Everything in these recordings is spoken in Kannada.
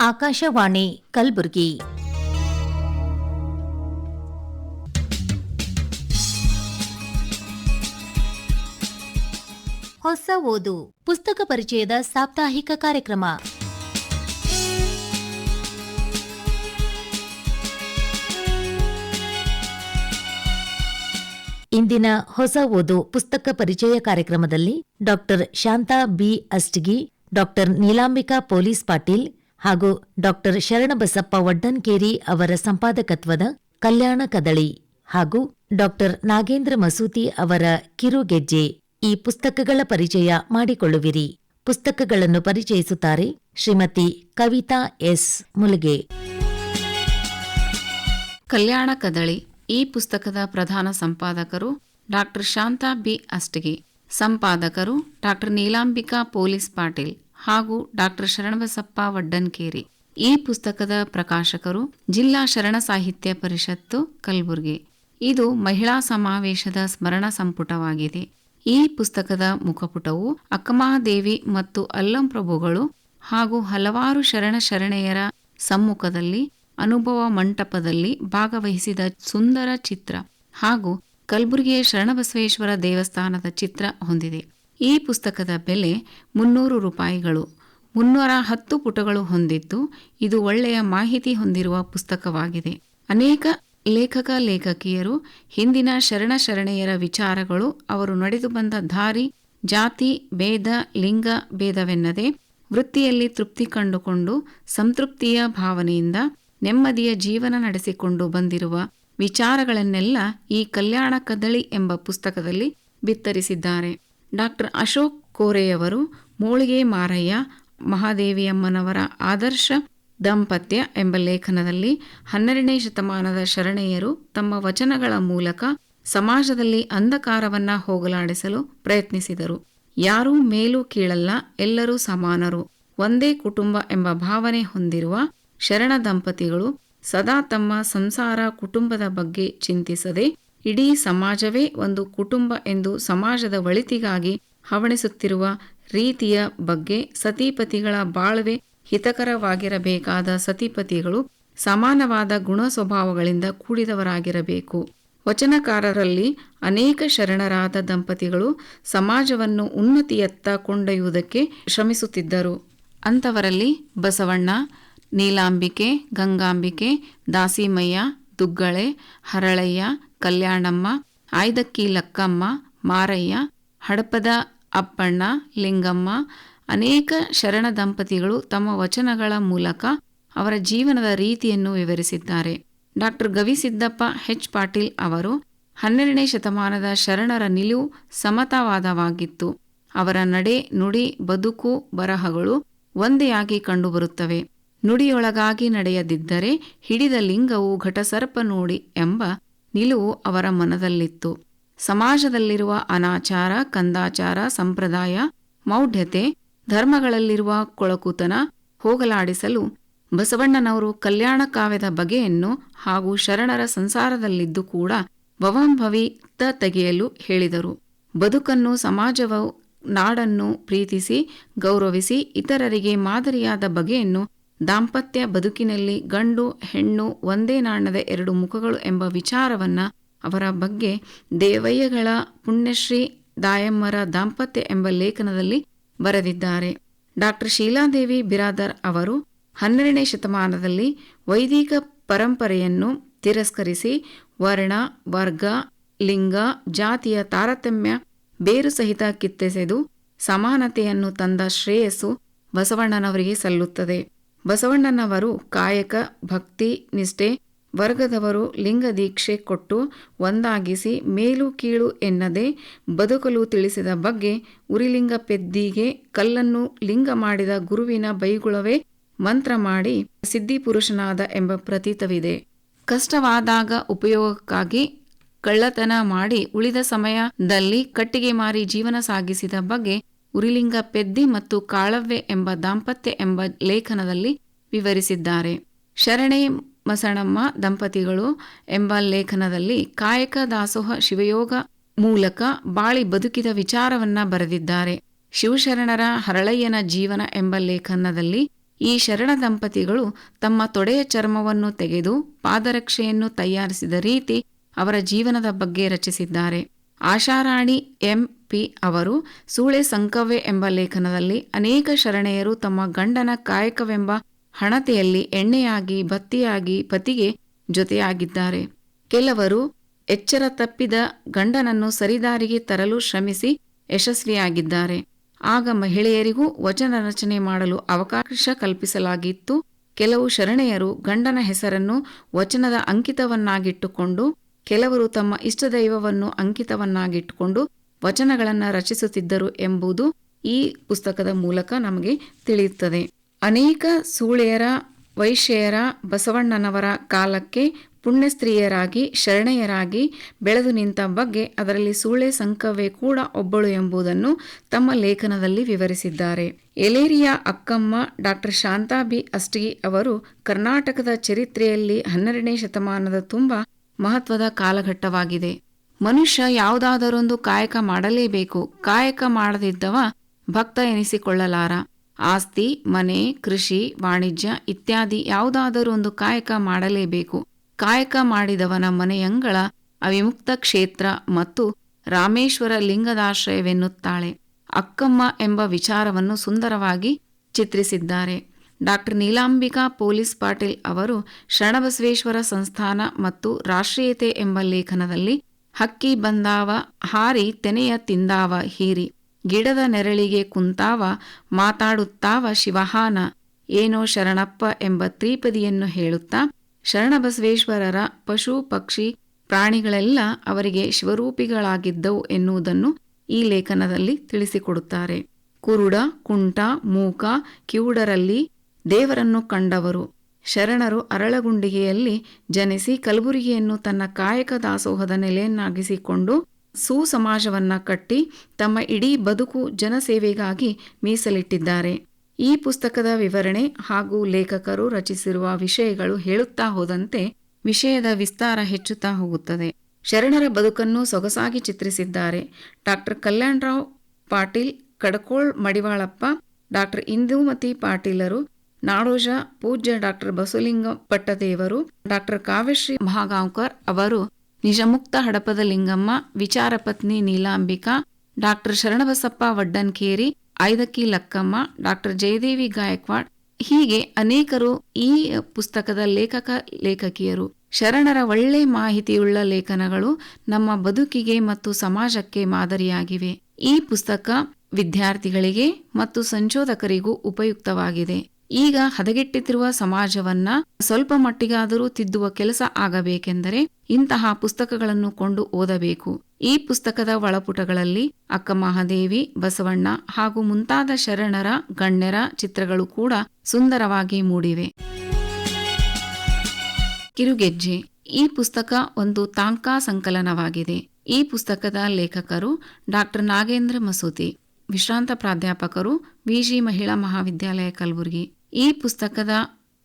ಆಕಾಶವಾಣಿ ಕಲಬುರಗಿ. ಹೊಸ ಓದು, ಪುಸ್ತಕ ಪರಿಚಯದ ಸಾಪ್ತಾಹಿಕ ಕಾರ್ಯಕ್ರಮ. ಇಂದಿನ ಹೊಸ ಓದು, ಪುಸ್ತಕ ಪರಿಚಯ ಕಾರ್ಯಕ್ರಮದಲ್ಲಿ doctor Shanta B Ashtagi doctor Neelambika police Patil ಹಾಗೂ ಡಾಕ್ಟರ್ ಶರಣಬಸಪ್ಪ ವಡ್ಡನ್ಕೇರಿ ಅವರ ಸಂಪಾದಕತ್ವದ ಕಲ್ಯಾಣ ಕದಳಿ ಹಾಗೂ ಡಾಕ್ಟರ್ ನಾಗೇಂದ್ರ ಮಸೂತಿ ಅವರ ಕಿರುಗೆಜ್ಜೆ ಈ ಪುಸ್ತಕಗಳ ಪರಿಚಯ ಮಾಡಿಕೊಳ್ಳುವಿರಿ. ಪುಸ್ತಕಗಳನ್ನು ಪರಿಚಯಿಸುತ್ತಾರೆ ಶ್ರೀಮತಿ ಕವಿತಾ ಎಸ್. ಮುಲ್ಗೆ. ಕಲ್ಯಾಣ ಕದಳಿ ಈ ಪುಸ್ತಕದ ಪ್ರಧಾನ ಸಂಪಾದಕರು ಡಾಕ್ಟರ್ ಶಾಂತಾ ಬಿ. ಅಷ್ಟಗಿ ಸಂಪಾದಕರು ಡಾಕ್ಟರ್ ನೀಲಾಂಬಿಕಾ ಪೊಲೀಸ್ ಪಾಟೀಲ್ ಹಾಗೂ ಡಾಕ್ಟರ್ ಶರಣಬಸಪ್ಪ ವಡ್ಡನ್ಕೇರಿ, ಈ ಪುಸ್ತಕದ ಪ್ರಕಾಶಕರು ಜಿಲ್ಲಾ ಶರಣ ಸಾಹಿತ್ಯ ಪರಿಷತ್ತು ಕಲಬುರಗಿ. ಇದು ಮಹಿಳಾ ಸಮಾವೇಶದ ಸ್ಮರಣ ಸಂಪುಟವಾಗಿದೆ. ಈ ಪುಸ್ತಕದ ಮುಖಪುಟವು ಅಕ್ಕಮಹಾದೇವಿ ಮತ್ತು ಅಲ್ಲಂ ಪ್ರಭುಗಳು ಹಾಗೂ ಹಲವಾರು ಶರಣ ಶರಣೆಯರ ಸಮ್ಮುಖದಲ್ಲಿ, ಅನುಭವ ಮಂಟಪದಲ್ಲಿ ಭಾಗವಹಿಸಿದ ಸುಂದರ ಚಿತ್ರ ಹಾಗೂ ಕಲಬುರಗಿಯ ಶರಣಬಸವೇಶ್ವರ ದೇವಸ್ಥಾನದ ಚಿತ್ರ ಹೊಂದಿದೆ. ಈ ಪುಸ್ತಕದ ಬೆಲೆ ಮುನ್ನೂರು ರೂಪಾಯಿಗಳು. ಮುನ್ನೂರ ಹತ್ತು ಪುಟಗಳು ಹೊಂದಿದ್ದು ಇದು ಒಳ್ಳೆಯ ಮಾಹಿತಿ ಹೊಂದಿರುವ ಪುಸ್ತಕವಾಗಿದೆ. ಅನೇಕ ಲೇಖಕ ಲೇಖಕಿಯರು ಹಿಂದಿನ ಶರಣ ಶರಣೆಯರ ವಿಚಾರಗಳು, ಅವರು ನಡೆದು ಬಂದ ದಾರಿ, ಜಾತಿ, ಭೇದ, ಲಿಂಗ ಭೇದವೆನ್ನದೆ ವೃತ್ತಿಯಲ್ಲಿ ತೃಪ್ತಿ ಕಂಡುಕೊಂಡು ಸಂತೃಪ್ತಿಯ ಭಾವನೆಯಿಂದ ನೆಮ್ಮದಿಯ ಜೀವನ ನಡೆಸಿಕೊಂಡು ಬಂದಿರುವ ವಿಚಾರಗಳನ್ನೆಲ್ಲ ಈ ಕಲ್ಯಾಣ ಕದಳಿ ಎಂಬ ಪುಸ್ತಕದಲ್ಲಿ ಬಿತ್ತರಿಸಿದ್ದಾರೆ. ಡಾಕ್ಟರ್ ಅಶೋಕ್ ಕೋರೆಯವರು ಮೋಳಿಗೆ ಮಾರಯ್ಯ, ಮಹಾದೇವಿಯಮ್ಮನವರ ಆದರ್ಶ ದಾಂಪತ್ಯ ಎಂಬ ಲೇಖನದಲ್ಲಿ ಹನ್ನೆರಡನೇ ಶತಮಾನದ ಶರಣೆಯರು ತಮ್ಮ ವಚನಗಳ ಮೂಲಕ ಸಮಾಜದಲ್ಲಿ ಅಂಧಕಾರವನ್ನ ಹೋಗಲಾಡಿಸಲು ಪ್ರಯತ್ನಿಸಿದರು. ಯಾರೂ ಮೇಲೂ ಕೀಳಲ್ಲ, ಎಲ್ಲರೂ ಸಮಾನರು. ಒಂದೇ ಕುಟುಂಬ ಎಂಬ ಭಾವನೆ ಹೊಂದಿರುವ ಶರಣ ದಂಪತಿಗಳು ಸದಾ ತಮ್ಮ ಸಂಸಾರ ಕುಟುಂಬದ ಬಗ್ಗೆ ಚಿಂತಿಸದೆ ಇಡೀ ಸಮಾಜವೇ ಒಂದು ಕುಟುಂಬ ಎಂದು ಸಮಾಜದ ಒಳಿತಿಗಾಗಿ ಹವಣಿಸುತ್ತಿರುವ ರೀತಿಯ ಬಗ್ಗೆ ಸತಿಪತಿಗಳ ಬಾಳ್ವೆ ಹಿತಕರವಾಗಿರಬೇಕಾದ ಸತಿಪತಿಗಳು ಸಮಾನವಾದ ಗುಣ ಸ್ವಭಾವಗಳಿಂದ ಕೂಡಿದವರಾಗಿರಬೇಕು. ವಚನಕಾರರಲ್ಲಿ ಅನೇಕ ಶರಣರಾದ ದಂಪತಿಗಳು ಸಮಾಜವನ್ನು ಉನ್ನತಿಯತ್ತ ಕೊಂಡೊಯ್ಯುವುದಕ್ಕೆ ಶ್ರಮಿಸುತ್ತಿದ್ದರು. ಅಂಥವರಲ್ಲಿ ಬಸವಣ್ಣ, ನೀಲಾಂಬಿಕೆ, ಗಂಗಾಂಬಿಕೆ, ದಾಸಿಮಯ್ಯ, ದುಗ್ಗಳೆ, ಹರಳಯ್ಯ ಕಲ್ಯಾಣಮ್ಮ ಆಯ್ದಕ್ಕಿ ಲಕ್ಕಮ್ಮ ಮಾರಯ್ಯ, ಹಡಪದ ಅಪ್ಪಣ್ಣ, ಲಿಂಗಮ್ಮ, ಅನೇಕ ಶರಣ ದಂಪತಿಗಳು ತಮ್ಮ ವಚನಗಳ ಮೂಲಕ ಅವರ ಜೀವನದ ರೀತಿಯನ್ನು ವಿವರಿಸಿದ್ದಾರೆ. ಡಾಕ್ಟರ್ ಗವಿಸಿದ್ದಪ್ಪ ಹೆಚ್. ಪಾಟೀಲ್ ಅವರು ಹನ್ನೆರಡನೇ ಶತಮಾನದ ಶರಣರ ನಿಲುವು ಸಮತಾವಾದವಾಗಿತ್ತು. ಅವರ ನಡೆ, ನುಡಿ, ಬದುಕು, ಬರಹಗಳು ಒಂದೇ ಕಂಡುಬರುತ್ತವೆ. ನುಡಿಯೊಳಗಾಗಿ ನಡೆಯದಿದ್ದರೆ ಹಿಡಿದ ಲಿಂಗವು ಘಟಸರ್ಪ ನೋಡಿ ಎಂಬ ನಿಲುವು ಅವರ ಮನದಲ್ಲಿತ್ತು. ಸಮಾಜದಲ್ಲಿರುವ ಅನಾಚಾರ, ಕಂದಾಚಾರ, ಸಂಪ್ರದಾಯ, ಮೌಢ್ಯತೆ, ಧರ್ಮಗಳಲ್ಲಿರುವ ಕೊಳಕುತನ ಹೋಗಲಾಡಿಸಲು ಬಸವಣ್ಣನವರು ಕಲ್ಯಾಣ ಕಾವ್ಯದ ಬಗೆಯನ್ನು ಹಾಗೂ ಶರಣರ ಸಂಸಾರದಲ್ಲಿದ್ದು ಕೂಡ ಭವಂಭವಿ ತ ತೆಗೆಯಲು ಹೇಳಿದರು. ಬದುಕನ್ನು, ಸಮಾಜವು, ನಾಡನ್ನು ಪ್ರೀತಿಸಿ, ಗೌರವಿಸಿ, ಇತರರಿಗೆ ಮಾದರಿಯಾದ ಬಗೆಯನ್ನು ದಾಂಪತ್ಯ ಬದುಕಿನಲ್ಲಿ ಗಂಡು, ಹೆಣ್ಣು, ಒಂದೇ ನಾಣ್ಯದ ಎರಡು ಮುಖಗಳು ಎಂಬ ವಿಚಾರವನ್ನ ಅವರ ಬಗ್ಗೆ ದೇವಯ್ಯಗಳ ಪುಣ್ಯಶ್ರೀ ದಾಯಮ್ಮರ ದಾಂಪತ್ಯ ಎಂಬ ಲೇಖನದಲ್ಲಿ ಬರೆದಿದ್ದಾರೆ. ಡಾಕ್ಟರ್ ಶೀಲಾದೇವಿ ಬಿರಾದರ್ ಅವರು ಹನ್ನೆರಡನೇ ಶತಮಾನದಲ್ಲಿ ವೈದಿಕ ಪರಂಪರೆಯನ್ನು ತಿರಸ್ಕರಿಸಿ ವರ್ಣ, ವರ್ಗ, ಲಿಂಗ, ಜಾತಿಯ ತಾರತಮ್ಯ, ಬೇರು ಸಹಿತ ಕಿತ್ತೆಸೆದು ಸಮಾನತೆಯನ್ನು ತಂದ ಶ್ರೇಯಸ್ಸು ಬಸವಣ್ಣನವರಿಗೆ ಸಲ್ಲುತ್ತದೆ. ಬಸವಣ್ಣನವರು ಕಾಯಕ, ಭಕ್ತಿ, ನಿಷ್ಠೆ, ವರ್ಗದವರು ಲಿಂಗ ದೀಕ್ಷೆ ಕೊಟ್ಟು ಒಂದಾಗಿಸಿ ಮೇಲು ಕೀಳು ಎನ್ನದೆ ಬದುಕಲು ತಿಳಿಸಿದ ಬಗ್ಗೆ ಉರಿಲಿಂಗ ಪೆದ್ದಿಗೆ ಕಲ್ಲನ್ನು ಲಿಂಗ ಮಾಡಿದ ಗುರುವಿನ ಬೈಗುಳವೇ ಮಂತ್ರ ಮಾಡಿ ಸಿದ್ಧಿಪುರುಷನಾದ ಎಂಬ ಪ್ರತೀತವಿದೆ. ಕಷ್ಟವಾದಾಗ ಉಪಯೋಗಕ್ಕಾಗಿ ಕಳ್ಳತನ ಮಾಡಿ ಉಳಿದ ಸಮಯದಲ್ಲಿ ಕಟ್ಟಿಗೆ ಮಾರಿ ಜೀವನ ಸಾಗಿಸಿದ ಬಗ್ಗೆ ಉರಿಲಿಂಗ ಪೆದ್ದಿ ಮತ್ತು ಕಾಳವ್ಯ ಎಂಬ ದಾಂಪತ್ಯ ಎಂಬ ಲೇಖನದಲ್ಲಿ ವಿವರಿಸಿದ್ದಾರೆ. ಶರಣೆ ಮಸಣಮ್ಮ ದಂಪತಿಗಳು ಎಂಬ ಲೇಖನದಲ್ಲಿ ಕಾಯಕ ದಾಸೋಹ ಶಿವಯೋಗ ಮೂಲಕ ಬಾಳಿ ಬದುಕಿದ ವಿಚಾರವನ್ನ ಬರೆದಿದ್ದಾರೆ. ಶಿವಶರಣರ ಹರಳಯ್ಯನ ಜೀವನ ಎಂಬ ಲೇಖನದಲ್ಲಿ ಈ ಶರಣ ದಂಪತಿಗಳು ತಮ್ಮ ತೊಡೆಯ ಚರ್ಮವನ್ನು ತೆಗೆದು ಪಾದರಕ್ಷೆಯನ್ನು ತಯಾರಿಸಿದ ರೀತಿ ಅವರ ಜೀವನದ ಬಗ್ಗೆ ರಚಿಸಿದ್ದಾರೆ. ಆಶಾರಾಣಿ ಎಂ ಪಿ ಅವರು ಸೂಳೆ ಸಂಕವೆ ಎಂಬ ಲೇಖನದಲ್ಲಿ ಅನೇಕ ಶರಣೆಯರು ತಮ್ಮ ಗಂಡನ ಕಾಯಕವೆಂಬ ಹಣತೆಯಲ್ಲಿ ಎಣ್ಣೆಯಾಗಿ, ಬತ್ತಿಯಾಗಿ ಪತಿಗೆ ಜೊತೆಯಾಗಿದ್ದಾರೆ. ಕೆಲವರು ಎಚ್ಚರ ತಪ್ಪಿದ ಗಂಡನನ್ನು ಸರಿದಾರಿಗೆ ತರಲು ಶ್ರಮಿಸಿ ಯಶಸ್ವಿಯಾಗಿದ್ದಾರೆ. ಆಗ ಮಹಿಳೆಯರಿಗೂ ವಚನ ರಚನೆ ಮಾಡಲು ಅವಕಾಶ ಕಲ್ಪಿಸಲಾಗಿತ್ತು. ಕೆಲವು ಶರಣೆಯರು ಗಂಡನ ಹೆಸರನ್ನು ವಚನದ ಅಂಕಿತವನ್ನಾಗಿಟ್ಟುಕೊಂಡು ಕೆಲವರು ತಮ್ಮ ಇಷ್ಟದೈವವನ್ನು ಅಂಕಿತವನ್ನಾಗಿಟ್ಟುಕೊಂಡು ವಚನಗಳನ್ನು ರಚಿಸುತ್ತಿದ್ದರು ಎಂಬುದು ಈ ಪುಸ್ತಕದ ಮೂಲಕ ನಮಗೆ ತಿಳಿಯುತ್ತದೆ. ಅನೇಕ ಸೂಳೆಯರ ವೈಶ್ಯರ ಬಸವಣ್ಣನವರ ಕಾಲಕ್ಕೆ ಪುಣ್ಯಸ್ತ್ರೀಯರಾಗಿ, ಶರಣೆಯರಾಗಿ ಬೆಳೆದು ನಿಂತ ಬಗ್ಗೆ ಅದರಲ್ಲಿ ಸೂಳೆ ಸಂಕವೇ ಕೂಡ ಒಬ್ಬಳು ಎಂಬುದನ್ನು ತಮ್ಮ ಲೇಖನದಲ್ಲಿ ವಿವರಿಸಿದ್ದಾರೆ. ಎಲೇರಿಯಾ ಅಕ್ಕಮ್ಮ ಡಾಕ್ಟರ್ ಶಾಂತಾ ಬಿ ಅಷ್ಟಗಿ ಅವರು ಕರ್ನಾಟಕದ ಚರಿತ್ರೆಯಲ್ಲಿ ಹನ್ನೆರಡನೇ ಶತಮಾನದ ತುಂಬ ಮಹತ್ವದ ಕಾಲಘಟ್ಟವಾಗಿದೆ. ಮನುಷ್ಯ ಯಾವುದಾದರೊಂದು ಕಾಯಕ ಮಾಡಲೇಬೇಕು. ಕಾಯಕ ಮಾಡದಿದ್ದವ ಭಕ್ತ ಎನಿಸಿಕೊಳ್ಳಲಾರ. ಆಸ್ತಿ, ಮನೆ, ಕೃಷಿ, ವಾಣಿಜ್ಯ ಇತ್ಯಾದಿ ಯಾವುದಾದರೂ ಒಂದು ಕಾಯಕ ಮಾಡಲೇಬೇಕು. ಕಾಯಕ ಮಾಡಿದವನ ಮನೆಯಂಗಳ ಅವಿಮುಕ್ತ ಕ್ಷೇತ್ರ ಮತ್ತು ರಾಮೇಶ್ವರ ಲಿಂಗದಾಶ್ರಯವೆನ್ನುತ್ತಾಳೆ. ಅಕ್ಕಮ್ಮ ಎಂಬ ವಿಚಾರವನ್ನು ಸುಂದರವಾಗಿ ಚಿತ್ರಿಸಿದ್ದಾರೆ. ಡಾಕ್ಟರ್ ನೀಲಾಂಬಿಕಾ ಪೊಲೀಸ್ ಪಾಟೀಲ್ ಅವರು ಶರಣಬಸವೇಶ್ವರ ಸಂಸ್ಥಾನ ಮತ್ತು ರಾಷ್ಟ್ರೀಯತೆ ಎಂಬ ಲೇಖನದಲ್ಲಿ ಹಕ್ಕಿ ಬಂದಾವ, ಹಾರಿ ತೆನೆಯ ತಿಂದಾವ, ಹೀರಿ ಗಿಡದ ನೆರಳಿಗೆ ಕುಂತಾವ, ಮಾತಾಡುತ್ತಾವ ಶಿವಹಾನ, ಏನೋ ಶರಣಪ್ಪ ಎಂಬ ತ್ರಿಪದಿಯನ್ನು ಹೇಳುತ್ತಾ ಶರಣಬಸವೇಶ್ವರರ ಪಶು, ಪಕ್ಷಿ, ಪ್ರಾಣಿಗಳೆಲ್ಲ ಅವರಿಗೆ ಶಿವರೂಪಿಗಳಾಗಿದ್ದವು ಎನ್ನುವುದನ್ನು ಈ ಲೇಖನದಲ್ಲಿ ತಿಳಿಸಿಕೊಡುತ್ತಾರೆ. ಕುರುಡ, ಕುಂಟ, ಮೂಕ, ಕಿವುಡರಲ್ಲಿ ದೇವರನ್ನು ಕಂಡವರು. ಶರಣರು ಅರಳಗುಂಡಿಗೆಯಲ್ಲಿ ಜನಿಸಿ ಕಲಬುರಗಿಯನ್ನು ತನ್ನ ಕಾಯಕ ದಾಸೋಹದ ನೆಲೆಯನ್ನಾಗಿಸಿಕೊಂಡು ಸುಸಮಾಜವನ್ನ ಕಟ್ಟಿ ತಮ್ಮ ಇಡೀ ಬದುಕು ಜನಸೇವೆಗಾಗಿ ಮೀಸಲಿಟ್ಟಿದ್ದಾರೆ. ಈ ಪುಸ್ತಕದ ವಿವರಣೆ ಹಾಗೂ ಲೇಖಕರು ರಚಿಸಿರುವ ವಿಷಯಗಳು ಹೇಳುತ್ತಾ ಹೋದಂತೆ ವಿಷಯದ ವಿಸ್ತಾರ ಹೆಚ್ಚುತ್ತಾ ಹೋಗುತ್ತದೆ. ಶರಣರ ಬದುಕನ್ನು ಸೊಗಸಾಗಿ ಚಿತ್ರಿಸಿದ್ದಾರೆ. ಡಾಕ್ಟರ್ ಕಲ್ಯಾಣರಾವ್ ಪಾಟೀಲ್, ಕಡಕೋಳ್ ಮಡಿವಾಳಪ್ಪ ಡಾಕ್ಟರ್ ಇಂದುಮತಿ ಪಾಟೀಲರು ನಾಡೋಜ ಪೂಜ್ಯ ಡಾಕ್ಟರ್ ಬಸವಲಿಂಗ ಪಟ್ಟದೇವರು, ಡಾಕ್ಟರ್ ಕಾವ್ಯಶ್ರೀ ಮಹಾಗಾಂವ್ಕರ್ ಅವರು, ನಿಜಮುಕ್ತ ಹಡಪದ ಲಿಂಗಮ್ಮ, ವಿಚಾರ ಪತ್ನಿ ನೀಲಾಂಬಿಕಾ, ಡಾಕ್ಟರ್ ಶರಣಬಸಪ್ಪ ವಡ್ಡನ್ಕೇರಿ, ಐದಕ್ಕಿ ಲಕ್ಕಮ್ಮ, ಡಾಕ್ಟರ್ ಜಯದೇವಿ ಗಾಯಕ್ವಾಡ್, ಹೀಗೆ ಅನೇಕರು ಈ ಪುಸ್ತಕದ ಲೇಖಕ ಲೇಖಕಿಯರು. ಶರಣರ ಒಳ್ಳೆ ಮಾಹಿತಿಯುಳ್ಳ ಲೇಖನಗಳು ನಮ್ಮ ಬದುಕಿಗೆ ಮತ್ತು ಸಮಾಜಕ್ಕೆ ಮಾದರಿಯಾಗಿವೆ. ಈ ಪುಸ್ತಕ ವಿದ್ಯಾರ್ಥಿಗಳಿಗೆ ಮತ್ತು ಸಂಶೋಧಕರಿಗೂ ಉಪಯುಕ್ತವಾಗಿದೆ. ಈಗ ಹದಗೆಟ್ಟಿರುವ ಸಮಾಜವನ್ನ ಸ್ವಲ್ಪ ಮಟ್ಟಿಗಾದರೂ ತಿದ್ದುವ ಕೆಲಸ ಆಗಬೇಕೆಂದರೆ ಇಂತಹ ಪುಸ್ತಕಗಳನ್ನು ಕೊಂಡು ಓದಬೇಕು. ಈ ಪುಸ್ತಕದ ಒಳಪುಟಗಳಲ್ಲಿ ಅಕ್ಕ ಮಹಾದೇವಿ, ಬಸವಣ್ಣ ಹಾಗೂ ಮುಂತಾದ ಶರಣರ, ಗಣ್ಯರ ಚಿತ್ರಗಳು ಕೂಡ ಸುಂದರವಾಗಿ ಮೂಡಿವೆ. ಕಿರುಗೆಜ್ಜೆ. ಈ ಪುಸ್ತಕ ಒಂದು ತಾಂಕಾ ಸಂಕಲನವಾಗಿದೆ. ಈ ಪುಸ್ತಕದ ಲೇಖಕರು ಡಾಕ್ಟರ್ ನಾಗೇಂದ್ರ ಮಸೂತಿ, ವಿಶ್ರಾಂತ ಪ್ರಾಧ್ಯಾಪಕರು ವಿಜಿ ಮಹಿಳಾ ಮಹಾವಿದ್ಯಾಲಯ ಕಲಬುರಗಿ. ಈ ಪುಸ್ತಕದ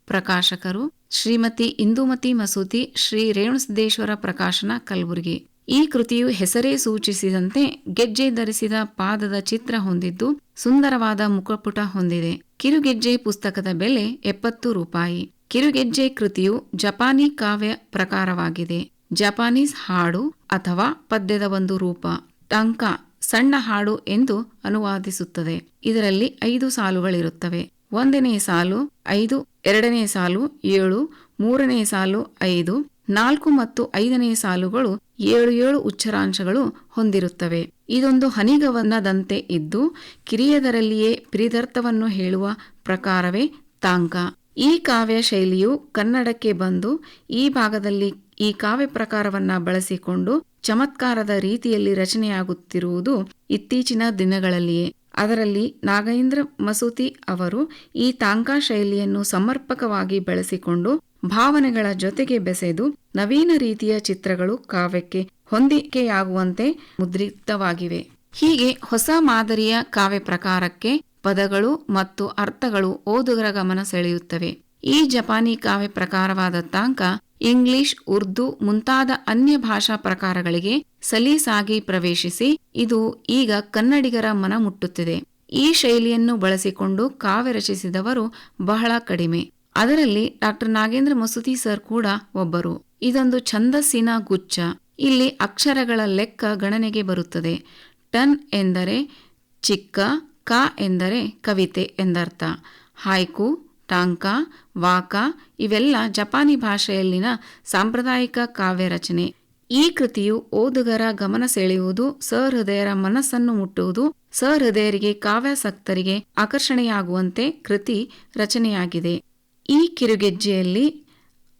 ಪ್ರಕಾಶಕರು ಶ್ರೀಮತಿ ಇಂದುಮತಿ ಮಸೂತಿ ಶ್ರೀ ರೇಣುಸಿದ್ದೇಶ್ವರ ಪ್ರಕಾಶನ ಕಲಬುರಗಿ. ಈ ಕೃತಿಯು ಹೆಸರೇ ಸೂಚಿಸಿದಂತೆ ಗೆಜ್ಜೆ ಧರಿಸಿದ ಪಾದದ ಚಿತ್ರ ಹೊಂದಿದ್ದು ಸುಂದರವಾದ ಮುಖಪುಟ ಹೊಂದಿದೆ. ಕಿರುಗೆಜ್ಜೆ ಪುಸ್ತಕದ ಬೆಲೆ ಎಪ್ಪತ್ತು ರೂಪಾಯಿ. ಕಿರುಗೆಜ್ಜೆ ಕೃತಿಯು ಜಪಾನಿ ಕಾವ್ಯ ಪ್ರಕಾರವಾಗಿದೆ. ಜಪಾನೀಸ್ ಹಾಡು ಅಥವಾ ಪದ್ಯದ ಒಂದು ರೂಪ. ಟಂಕ ಸಣ್ಣ ಹಾಡು ಎಂದು ಅನುವಾದಿಸುತ್ತದೆ. ಇದರಲ್ಲಿ ಐದು ಸಾಲುಗಳಿರುತ್ತವೆ. ಒಂದನೇ ಸಾಲು ಐದು, ಎರಡನೇ ಸಾಲು ಏಳು, ಮೂರನೇ ಸಾಲು ಐದು, ನಾಲ್ಕು ಮತ್ತು ಐದನೇ ಸಾಲುಗಳು ಏಳು ಏಳು ಉಚ್ಚರಾಂಶಗಳು ಹೊಂದಿರುತ್ತವೆ. ಇದೊಂದು ಹನಿಗವನದಂತೆ ಇದ್ದು, ಕಿರಿಯದರಲ್ಲಿಯೇ ಪ್ರಿದರ್ಥವನ್ನು ಹೇಳುವ ಪ್ರಕಾರವೇ ತಾಂಕ ಈ ಕಾವ್ಯ ಶೈಲಿಯು ಕನ್ನಡಕ್ಕೆ ಬಂದು, ಈ ಭಾಗದಲ್ಲಿ ಈ ಕಾವ್ಯ ಪ್ರಕಾರವನ್ನ ಬಳಸಿಕೊಂಡು ಚಮತ್ಕಾರದ ರೀತಿಯಲ್ಲಿ ರಚನೆಯಾಗುತ್ತಿರುವುದು ಇತ್ತೀಚಿನ ದಿನಗಳಲ್ಲಿಯೇ. ಅದರಲ್ಲಿ ನಾಗೇಂದ್ರ ಮಸೂತಿ ಅವರು ಈ ತಾಂಕಾ ಶೈಲಿಯನ್ನು ಸಮರ್ಪಕವಾಗಿ ಬೆಳೆಸಿಕೊಂಡು ಭಾವನೆಗಳ ಜೊತೆಗೆ ಬೆಸೆದು ನವೀನ ರೀತಿಯ ಚಿತ್ರಗಳು ಕಾವ್ಯಕ್ಕೆ ಹೊಂದಿಕೆಯಾಗುವಂತೆ ಮುದ್ರಿತವಾಗಿವೆ. ಹೀಗೆ ಹೊಸ ಮಾದರಿಯ ಕಾವ್ಯ ಪ್ರಕಾರಕ್ಕೆ ಪದಗಳು ಮತ್ತು ಅರ್ಥಗಳು ಓದುಗರ ಗಮನ ಸೆಳೆಯುತ್ತವೆ. ಈ ಜಪಾನಿ ಕಾವ್ಯ ಪ್ರಕಾರವಾದ ತಾಂಕ ಇಂಗ್ಲಿಷ್, ಉರ್ದು ಮುಂತಾದ ಅನ್ಯ ಭಾಷಾ ಪ್ರಕಾರಗಳಿಗೆ ಸಲೀಸಾಗಿ ಪ್ರವೇಶಿಸಿ ಇದು ಈಗ ಕನ್ನಡಿಗರ ಮನ ಮುಟ್ಟುತ್ತಿದೆ. ಈ ಶೈಲಿಯನ್ನು ಬಳಸಿಕೊಂಡು ಕಾವ್ಯ ರಚಿಸಿದವರು ಬಹಳ ಕಡಿಮೆ. ಅದರಲ್ಲಿ ಡಾಕ್ಟರ್ ನಾಗೇಂದ್ರ ಮಸೂತಿ ಸರ್ ಕೂಡ ಒಬ್ಬರು. ಇದೊಂದು ಛಂದಸ್ಸಿನ ಗುಚ್ಛ. ಇಲ್ಲಿ ಅಕ್ಷರಗಳ ಲೆಕ್ಕ ಗಣನೆಗೆ ಬರುತ್ತದೆ. ಟನ್ ಎಂದರೆ ಚಿಕ್ಕ, ಕ ಎಂದರೆ ಕವಿತೆ ಎಂದರ್ಥ. ಹಾಯ್ಕು ಟಾಂಕ, ವಾಕ ಇವೆಲ್ಲ ಜಪಾನಿ ಭಾಷೆಯಲ್ಲಿನ ಸಾಂಪ್ರದಾಯಿಕ ಕಾವ್ಯ ರಚನೆ. ಈ ಕೃತಿಯು ಓದುಗರ ಗಮನ ಸೆಳೆಯುವುದು, ಸಹೃದಯರ ಮನಸ್ಸನ್ನು ಮುಟ್ಟುವುದು, ಸಹೃದಯರಿಗೆ, ಕಾವ್ಯಾಸಕ್ತರಿಗೆ ಆಕರ್ಷಣೆಯಾಗುವಂತೆ ಕೃತಿ ರಚನೆಯಾಗಿದೆ. ಈ ಕಿರುಗೆಜ್ಜೆಯಲ್ಲಿ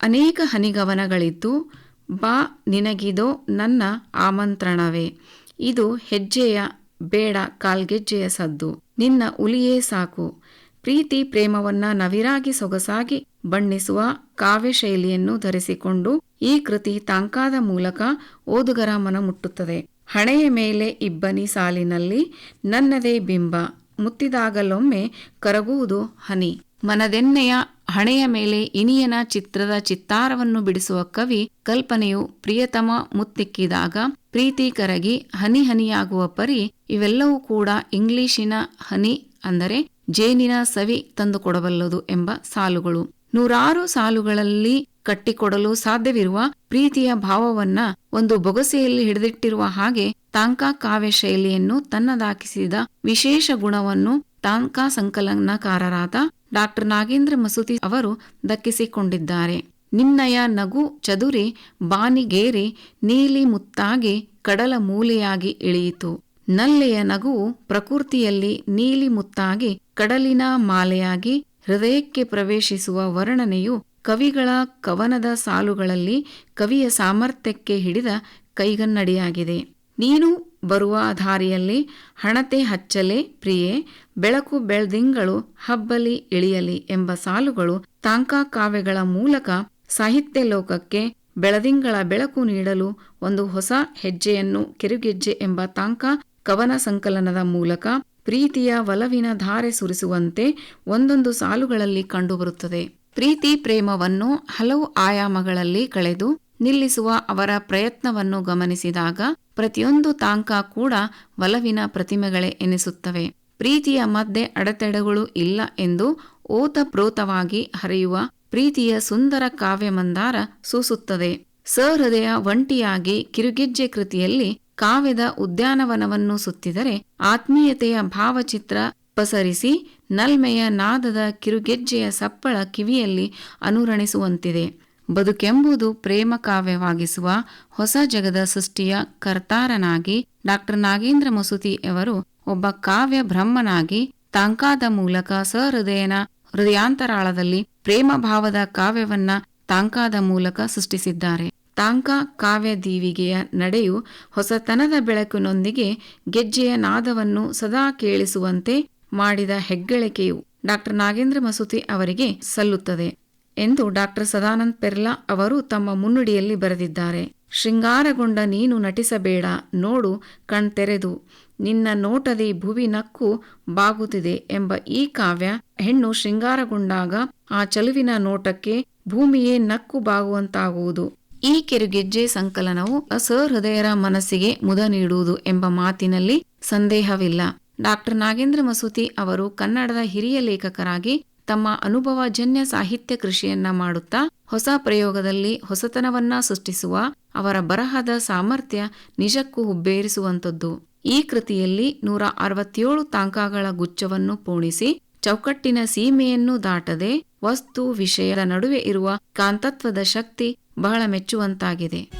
ಅನೇಕ ಹನಿಗವನಗಳಿದ್ದು, ಬಾ ನಿನಗಿದೋ ನನ್ನ ಆಮಂತ್ರಣವೇ. ಇದು ಹೆಜ್ಜೆಯ ಬೇಡ ಕಾಲ್ಗೆಜ್ಜೆಯ ಸದ್ದು. ನಿನ್ನ ಉಲಿಯೇ ಸಾಕು. ಪ್ರೀತಿ ಪ್ರೇಮವನ್ನ ನವಿರಾಗಿ ಸೊಗಸಾಗಿ ಬಣ್ಣಿಸುವ ಕಾವ್ಯ ಶೈಲಿಯನ್ನು ಧರಿಸಿಕೊಂಡು ಈ ಕೃತಿ ತಾಂಕಾದ ಮೂಲಕ ಓದುಗರ ಮನ ಮುಟ್ಟುತ್ತದೆ. ಹಣೆಯ ಮೇಲೆ ಇಬ್ಬನಿ ಸಾಲಿನಲ್ಲಿ ನನ್ನದೇ ಬಿಂಬ, ಮುತ್ತಿದಾಗಲೊಮ್ಮೆ ಕರಗುವುದು ಹನಿ. ಮನದೆನ್ನೆಯ ಹಣೆಯ ಮೇಲೆ ಇನಿಯನ ಚಿತ್ರದ ಚಿತ್ತಾರವನ್ನು ಬಿಡಿಸುವ ಕವಿ ಕಲ್ಪನೆಯು ಪ್ರಿಯತಮ ಮುತ್ತಿಕ್ಕಿದಾಗ ಪ್ರೀತಿ ಕರಗಿ ಹನಿ ಹನಿಯಾಗುವ ಪರಿ ಇವೆಲ್ಲವೂ ಕೂಡ ಇಂಗ್ಲಿಶಿನ ಹನಿ ಅಂದರೆ ಜೇನಿನ ಸವಿ ತಂದುಕೊಡಬಲ್ಲದು ಎಂಬ ಸಾಲುಗಳು. ನೂರಾರು ಸಾಲುಗಳಲ್ಲಿ ಕಟ್ಟಿಕೊಡಲು ಸಾಧ್ಯವಿರುವ ಪ್ರೀತಿಯ ಭಾವವನ್ನ ಒಂದು ಬೊಗಸೆಯಲ್ಲಿ ಹಿಡಿದಿಟ್ಟಿರುವ ಹಾಗೆ ತಾಂಕಾ ಕಾವ್ಯ ಶೈಲಿಯನ್ನು ತನ್ನದಾಕಿಸಿದ ವಿಶೇಷ ಗುಣವನ್ನು ತಾಂಕಾ ಸಂಕಲನಕಾರರಾದ ಡಾಕ್ಟರ್ ನಾಗೇಂದ್ರ ಮಸೂತಿ ಅವರು ದಕ್ಕಿಸಿಕೊಂಡಿದ್ದಾರೆ. ನಿನ್ನಯ ನಗು ಚದುರಿ ಬಾನಿಗೇರಿ ನೀಲಿ ಮುತ್ತಾಗಿ ಕಡಲ ಮೂಲೆಯಾಗಿ ಇಳಿಯಿತು. ನಲ್ಲೆಯ ನಗುವು ಪ್ರಕೃತಿಯಲ್ಲಿ ನೀಲಿ ಮುತ್ತಾಗಿ ಕಡಲಿನ ಮಾಲೆಯಾಗಿ ಹೃದಯಕ್ಕೆ ಪ್ರವೇಶಿಸುವ ವರ್ಣನೆಯು ಕವಿಗಳ ಕವನದ ಸಾಲುಗಳಲ್ಲಿ ಕವಿಯ ಸಾಮರ್ಥ್ಯಕ್ಕೆ ಹಿಡಿದ ಕೈಗನ್ನಡಿಯಾಗಿದೆ. ನೀನು ಬರುವ ದಾರಿಯಲ್ಲಿ ಹಣತೆ ಹಚ್ಚಲೇ, ಪ್ರಿಯೆ, ಬೆಳಕು ಬೆಳ್ದಿಂಗಳು ಹಬ್ಬಲಿ, ಇಳಿಯಲಿ ಎಂಬ ಸಾಲುಗಳು ತಾಂಕಾ ಕಾವ್ಯಗಳ ಮೂಲಕ ಸಾಹಿತ್ಯ ಲೋಕಕ್ಕೆ ಬೆಳದಿಂಗಳ ಬೆಳಕು ನೀಡಲು ಒಂದು ಹೊಸ ಹೆಜ್ಜೆಯನ್ನು ಕಿರುಗೆಜ್ಜೆ ಎಂಬ ತಾಂಕಾ ಕವನ ಸಂಕಲನದ ಮೂಲಕ ಪ್ರೀತಿಯ ಒಲವಿನ ಧಾರೆ ಸುರಿಸುವಂತೆ ಒಂದೊಂದು ಸಾಲುಗಳಲ್ಲಿ ಕಂಡುಬರುತ್ತದೆ. ಪ್ರೀತಿ ಪ್ರೇಮವನ್ನು ಹಲವು ಆಯಾಮಗಳಲ್ಲಿ ಕಳೆದು ನಿಲ್ಲಿಸುವ ಅವರ ಪ್ರಯತ್ನವನ್ನು ಗಮನಿಸಿದಾಗ ಪ್ರತಿಯೊಂದು ತಾಂಕ ಕೂಡ ಒಲವಿನ ಪ್ರತಿಮೆಗಳೇ ಎನಿಸುತ್ತವೆ. ಪ್ರೀತಿಯ ಮಧ್ಯೆ ಅಡೆತಡೆಗಳು ಇಲ್ಲ ಎಂದು ಓತಪ್ರೋತವಾಗಿ ಹರಿಯುವ ಪ್ರೀತಿಯ ಸುಂದರ ಕಾವ್ಯಮಂದಾರ ಸೂಸುತ್ತದೆ. ಸಹೃದಯ ಒಂಟಿಯಾಗಿ ಕಿರುಗೆಜ್ಜೆ ಕೃತಿಯಲ್ಲಿ ಕಾವ್ಯದ ಉದ್ಯಾನವನವನ್ನು ಸುತ್ತಿದರೆ ಆತ್ಮೀಯತೆಯ ಭಾವಚಿತ್ರ ಪಸರಿಸಿ ನಲ್ಮೆಯ ನಾದದ ಕಿರುಗೆಜ್ಜೆಯ ಸಪ್ಪಳ ಕಿವಿಯಲ್ಲಿ ಅನುರಣಿಸುವಂತಿದೆ. ಬದುಕೆಂಬುದು ಪ್ರೇಮ ಕಾವ್ಯವಾಗಿಸುವ ಹೊಸ ಜಗದ ಸೃಷ್ಟಿಯ ಕರ್ತಾರನಾಗಿ ಡಾಕ್ಟರ್ ನಾಗೇಂದ್ರ ಮಸೂತಿ ಅವರು ಒಬ್ಬ ಕಾವ್ಯ ಬ್ರಹ್ಮನಾಗಿ ತಾಂಕಾದ ಮೂಲಕ ಸಹೃದಯನ ಹೃದಯಾಂತರಾಳದಲ್ಲಿ ಪ್ರೇಮ ಭಾವದ ಕಾವ್ಯವನ್ನ ತಾಂಕಾದ ಮೂಲಕ ಸೃಷ್ಟಿಸಿದ್ದಾರೆ. ತಾಂಕಾ, ಕಾವ್ಯ ದೀವಿಗೆಯ ನಡೆಯು ಹೊಸತನದ ಬೆಳಕಿನೊಂದಿಗೆ ಗೆಜ್ಜೆಯ ನಾದವನ್ನು ಸದಾ ಕೇಳಿಸುವಂತೆ ಮಾಡಿದ ಹೆಗ್ಗಳಿಕೆಯು ಡಾಕ್ಟರ್ ನಾಗೇಂದ್ರ ಮಸೂತಿ ಅವರಿಗೆ ಸಲ್ಲುತ್ತದೆ ಎಂದು ಡಾಕ್ಟರ್ ಸದಾನಂದ್ ಪೆರ್ಲಾ ಅವರು ತಮ್ಮ ಮುನ್ನುಡಿಯಲ್ಲಿ ಬರೆದಿದ್ದಾರೆ. ಶೃಂಗಾರಗೊಂಡ ನೀನು ನಟಿಸಬೇಡ, ನೋಡು, ಕಣ್ತೆರೆದು, ನಿನ್ನ ನೋಟದಿ ಭುವಿ ನಕ್ಕು ಬಾಗುತ್ತಿದೆ ಎಂಬ ಈ ಕಾವ್ಯ ಹೆಣ್ಣು ಶೃಂಗಾರಗೊಂಡಾಗ ಆ ಚಲುವಿನ ನೋಟಕ್ಕೆ ಭೂಮಿಯೇ ನಕ್ಕು ಬಾಗುವಂತಾಗುವುದು. ಈ ಕಿರುಗೆಜ್ಜೆ ಸಂಕಲನವು ಅಸಹೃದಯರ ಮನಸ್ಸಿಗೆ ಮುದ ನೀಡುವುದು ಎಂಬ ಮಾತಿನಲ್ಲಿ ಸಂದೇಹವಿಲ್ಲ. ಡಾಕ್ಟರ್ ನಾಗೇಂದ್ರ ಮಸೂತಿ ಅವರು ಕನ್ನಡದ ಹಿರಿಯ ಲೇಖಕರಾಗಿ ತಮ್ಮ ಅನುಭವಜನ್ಯ ಸಾಹಿತ್ಯ ಕೃಷಿಯನ್ನ ಮಾಡುತ್ತಾ ಹೊಸ ಪ್ರಯೋಗದಲ್ಲಿ ಹೊಸತನವನ್ನ ಸೃಷ್ಟಿಸುವ ಅವರ ಬರಹದ ಸಾಮರ್ಥ್ಯ ನಿಜಕ್ಕೂ ಹುಬ್ಬೇರಿಸುವಂಥದ್ದು. ಈ ಕೃತಿಯಲ್ಲಿ ನೂರ ಅರವತ್ತೇಳು ತಾಂಕಾಗಳ ಗುಚ್ಛವನ್ನು ಪೋಣಿಸಿ ಚೌಕಟ್ಟಿನ ಸೀಮೆಯನ್ನು ದಾಟದೆ ವಸ್ತು ವಿಷಯದ ನಡುವೆ ಇರುವ ಕಾಂತತ್ವದ ಶಕ್ತಿ ಬಹಳ ಮೆಚ್ಚುವಂತಾಗಿದೆ.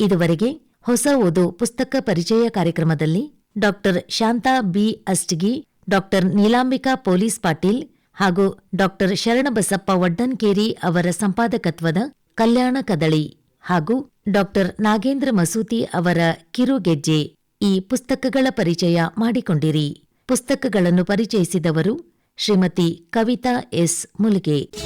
ಇದುವರೆಗೆ ಹೊಸ ಓದು ಪುಸ್ತಕ ಪರಿಚಯ ಕಾರ್ಯಕ್ರಮದಲ್ಲಿ doctor Shanta B Astagi, doctor Neelambika police Patil ಹಾಗೂ ಡಾಕ್ಟರ್ ಶರಣಬಸಪ್ಪ ವಡ್ಡನ್ಕೇರಿ ಅವರ ಸಂಪಾದಕತ್ವದ ಕಲ್ಯಾಣ ಕದಳಿ ಹಾಗೂ ಡಾಕ್ಟರ್ ನಾಗೇಂದ್ರ ಮಸೂತಿ ಅವರ ಕಿರುಗೆಜ್ಜೆ ಈ ಪುಸ್ತಕಗಳ ಪರಿಚಯ ಮಾಡಿಕೊಂಡಿರಿ. ಪುಸ್ತಕಗಳನ್ನು ಪರಿಚಯಿಸಿದವರು ಶ್ರೀಮತಿ ಕವಿತಾ ಎಸ್ ಮುಲ್ಗೆ.